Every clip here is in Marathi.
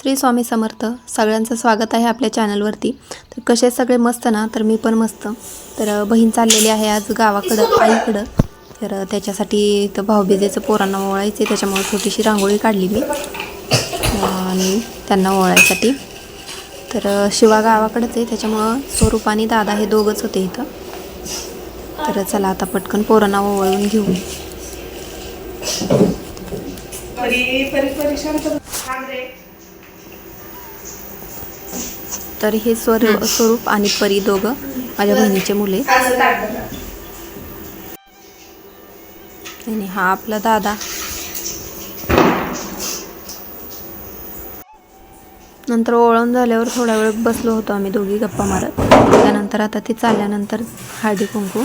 श्री स्वामी समर्थ सगळ्यांचं स्वागत आहे आपल्या चॅनलवरती. तर कसे सगळे मस्त ना? तर मी पण मस्त. तर बहीण चाललेली आहे आज गावाकडं आईकडं. तर त्याच्यासाठी तर भाऊबीजेचं पोरांना ओळायचे त्याच्यामुळे छोटीशी रांगोळी काढली मी. आणि त्यांना ओळायसाठी तर शिवा गावाकडंच आहे त्याच्यामुळं स्वरूप आणि दादा हे दोघंच होते इथं. तर चला आता पटकन पोरांना ओवळून घेऊ परी परी परी शांत थांब रे तर हे स्वर स्वरूप आणि परी दोघं माझ्या बहिणीचे मुले. आणि हा आपला दादा. नंतर ओळून झाल्यावर थोडा वेळ बसलो होतो आम्ही दोघी गप्पा मारत. त्यानंतर आता ती चालल्यानंतर हळदी कुंकू.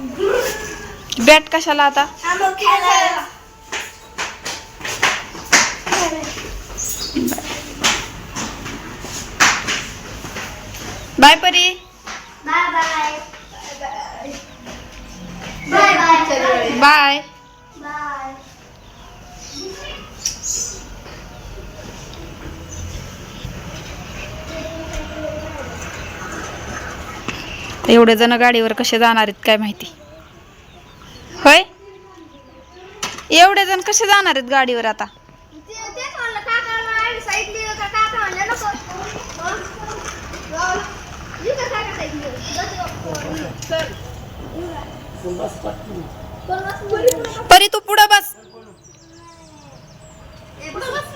बॅट कशाला आता? आम्हाला बाय परी बाय बाय बाय बाय एवढे जण गाडीवर कसे जाणार आहेत काय माहिती? होय? एवढे जण कसे जाणार आहेत गाडीवर आता? परी तू पुढं बस. पुढं बस.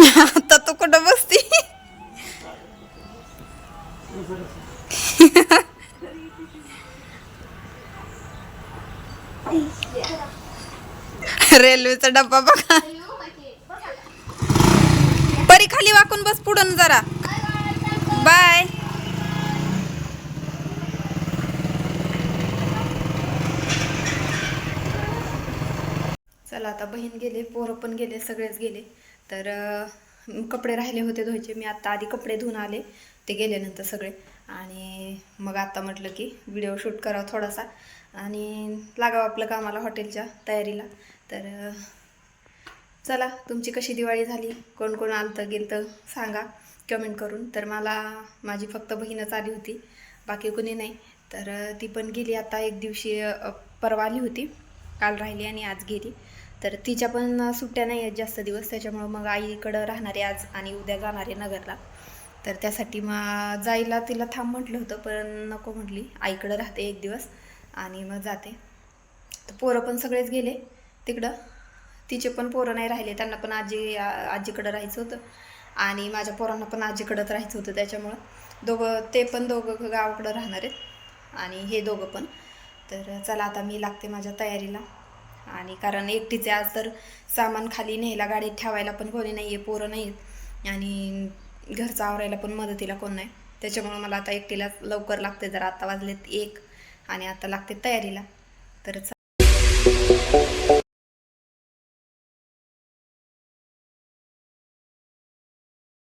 आता तू कुठं बसती? रेल्वेचा डब्बा बघा. खाली वाकून बस पुढून जरा. बाय चला आता बहीण गेले पोरं पण गेले सगळेच गेले. तर कपडे राहिले होते धुवायचे. मी आत्ता आधी कपडे धुवून आले ते गेल्यानंतर सगळे. आणि मग आता म्हटलं की व्हिडिओ शूट करावा थोडासा. आणि लागावं आपलं कामाला हॉटेलच्या तयारीला. तर चला तुमची कशी दिवाळी झाली? कोण कोण आलतं गेलतं? सांगा. कमेंट करून. तर मला माझी फक्त बहीणच आली होती. बाकी कोणी नाही. तर ती पण गेली. आता एक दिवशी परवा आली होती. काल राहिली आणि आज गेली. तर तिच्या पण सुट्ट्या नाही आहेत जास्त दिवस. त्याच्यामुळं मग आईकडं राहणारे आज आणि उद्या जाणारे नगरला. तर त्यासाठी मग जायला तिला थांब म्हटलं होतं पण नको म्हटली. आईकडं राहते एक दिवस आणि मग जाते. तर पोरं पण सगळेच गेले तिकडं. तिचे पण पोरं नाही राहिले त्यांना पण आजी आजीकडं राहायचं होतं. आणि माझ्या पोरांना पण आजीकडंच राहायचं होतं त्याच्यामुळं. दोघं ते पण दोघं गावाकडं राहणार आहेत. आणि हे दोघं पण. तर चला आता मी लागते माझ्या तयारीला. आणि कारण एकटीचे आज तर सामान खाली न्यायला गाडीत ठेवायला पण कोणी नाही आहे पोरं नाही आहेत आणि घरचं आवरायला पण मदतीला कोण नाही. त्याच्यामुळं मला आता एकटीला लवकर लागते जरा आता वाजलेत एक. आणि आता लागते तयारीला. तर